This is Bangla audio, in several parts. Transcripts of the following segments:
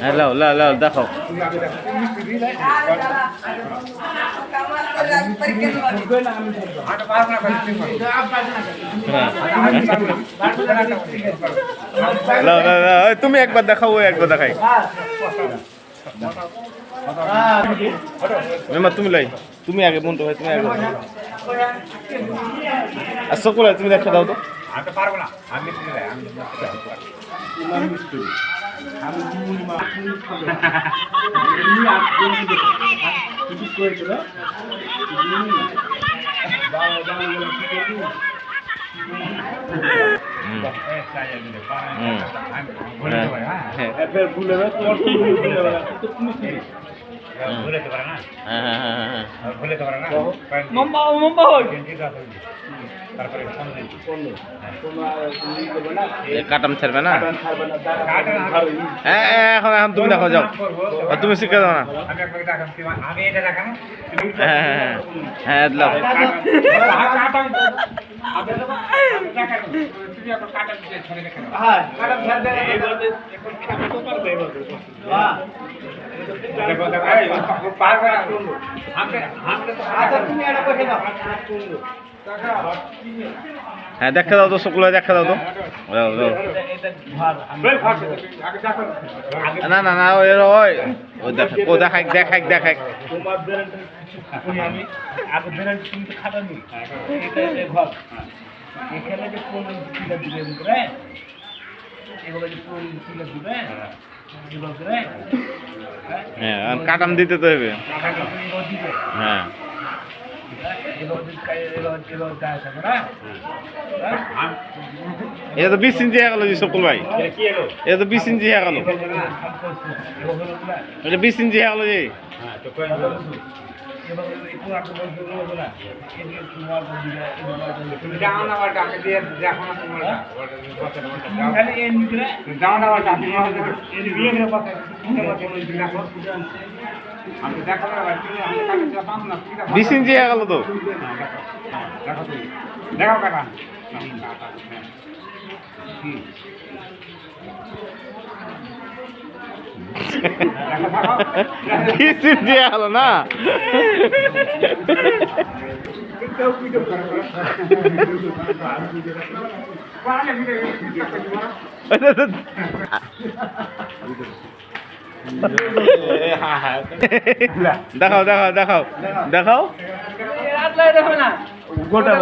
হ্যাঁ। লাও লাও লাও দেখো এই তুমি একবার দেখাও একবার দেখাই। মেম্বার তুমি লাই। তুমি আগে মন্টু ভাই তুমি আগে আর সকলে তুমি দেখা দাও তো। আমি পারব না আমি ভুলে তো পারে না হ্যাঁ হ্যাঁ হ্যাঁ হ্যাঁ ভুলে পারে না মম্বা মম্বা হই তারপরে ফোন দিচ্ছি এ কাটাম ছাড়বে না হ্যাঁ হ্যাঁ, এখন এখন তুমি দেখো যাও। তুমি শিখে দাও না। আমি একবার দেখাম আমি এটা দেখানো হ্যাঁ হ্যাঁ হ্যাঁ। আচ্ছা তুমি এটা করে দাও। হ্যাঁ দেখা দাও তো সকলে দেখা দাও তো। না না না, ওই ওই ও দেখ, ও দেখাক দেখাক দেখাক। হ্যাঁ কাটাম দিতে তো হবে। হ্যাঁ। এটা তো বিশ ইঞ্চি হয়ে গেল সকল ভাই। এটা তো বিশ ইঞ্চি হয়ে গেল। এটা বিশ ইঞ্চি হয়ে গেল জি হ্যাঁ বিশ গেল তো। দেখো দেখো বিশ ইঞ্চি গেল না। দেখাও দেখাও দেখাও। দেখাও। গোটা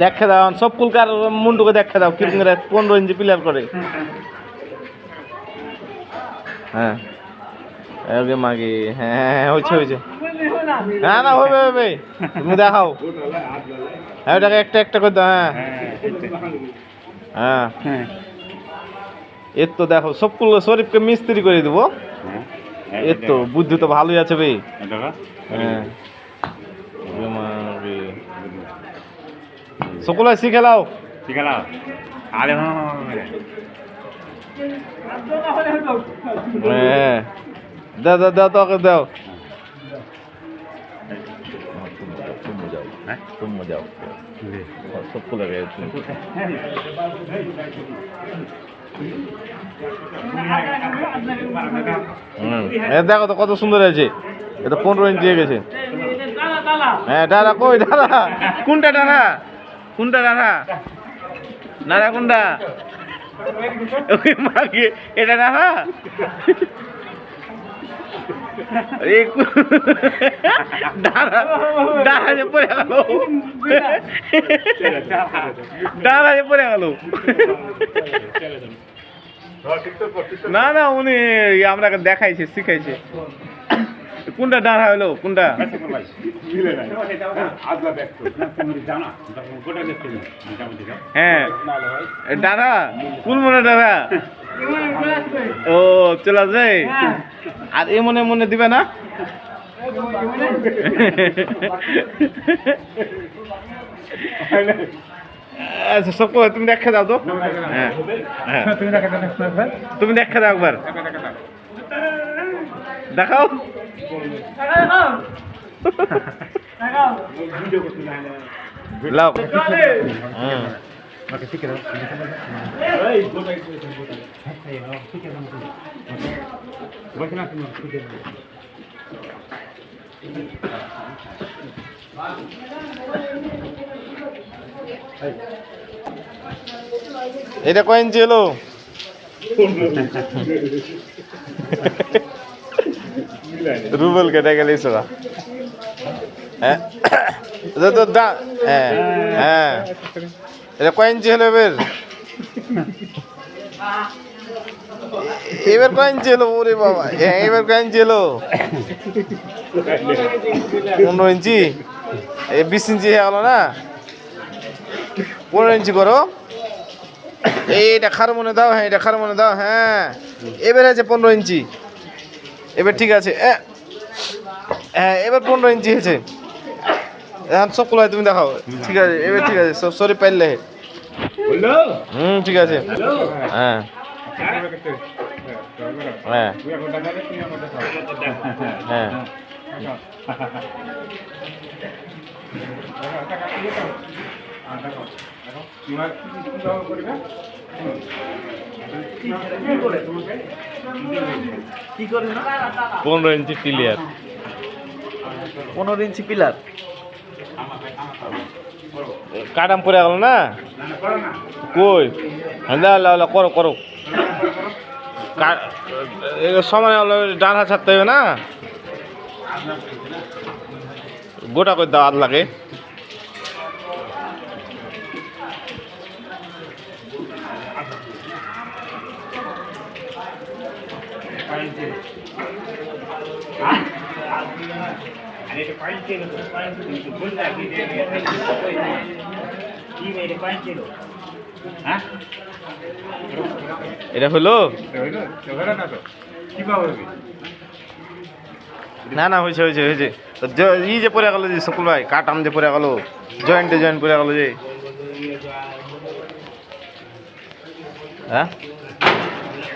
দেখে দাও সব ফুলকার মুন্ডুকে দেখে দাও কীরকম করে পনেরো ইঞ্চি প্লেয়ার করে। হ্যাঁ। ওকে মাগি হ্যাঁ হ্যাঁ হ্যাঁ হয়েছে হয়েছে। না না হবে হবে। তুমি দেখাও। হ্যাঁ ওটাকে একটা একটা করে দাও হ্যাঁ। হ্যাঁ। এর তো দেখো সবগুলো শরীফকে মিস্ত্রি করে দেবো। এর তো বুদ্ধি তো ভালোই আছে বে হ্যাঁ, হ্যাঁ। শিখে লাও শিখে হ্যাঁ, হ্যাঁ। তোকে দাও। যাও। সব খুলে গেছে দেখো তো কত সুন্দর আছে এটা পনেরো ইঞ্চি গেছে। হ্যাঁ ডালা কই ডালা কোনটা ডালা কোনটা ডালা নারা কোনটা? এটা ডালা পড়ে গেল। পড়ে গেল। না না উনি আমরা দেখাইছে শিখাইছে। কোনটা ডাঁড়া হলো? কোনটা? হ্যাঁ। ডাঁড়া কোন মনে ডাঁড়া ও, চলে আসবে? আর এ মনে মনে দিবে না? আচ্ছা সব তুমি দেখা দাও তো। হ্যাঁ হ্যাঁ। তুমি দেখা দাও একবার। দেখাও। ভিডিও করতে না লাও হুম এই গোটাই করে গোটাই এই নাও ঠিক আছে বসে না তুমি ঠিক আছে এটা কয় ইঞ্চি হলো রুবেল কেটে গেলে সেটা হ্যাঁ তো দা হ্যাঁ হ্যাঁ এটা কয় ইঞ্চি হলো এবার এবার কয় ইঞ্চি হলো ওরে বাবা হ্যাঁ এবার কয় ইঞ্চি হলো পনেরো ইঞ্চি এ বিশ ইঞ্চি হয়ে গেলো না পনেরো ইঞ্চি করো এইটা খার মনে দাও হ্যাঁ এটা খার মনে দাও হ্যাঁ এবার আছে পনেরো ইঞ্চি এবার ঠিক আছে হ্যাঁ এবার পনেরো ইঞ্চি হয়েছে। এখন সব কুলাই তুমি দেখাও। ঠিক আছে এবার ঠিক আছে সব সরি পাইলে হুম ঠিক আছে। হ্যাঁ। হ্যাঁ। হ্যাঁ। না পনেরো ইঞ্চি ক্লিয়ার পনেরো ইঞ্চি পিলার? কাটাম পরে গেল না? কই? হ্যাঁ করো করো। সমানে হলো ডান হাত ছাড়তে হবে না? গোটা করে দাও লাগে। এটা হলো? না না, হয়েছে হয়েছে হয়েছে। ই যে পড়ে গেল যে সকল ভাই কাটাম যে পড়ে গেল, জয়েন্টে জয়েন্ট পড়ে গেল যে। হ্যাঁ?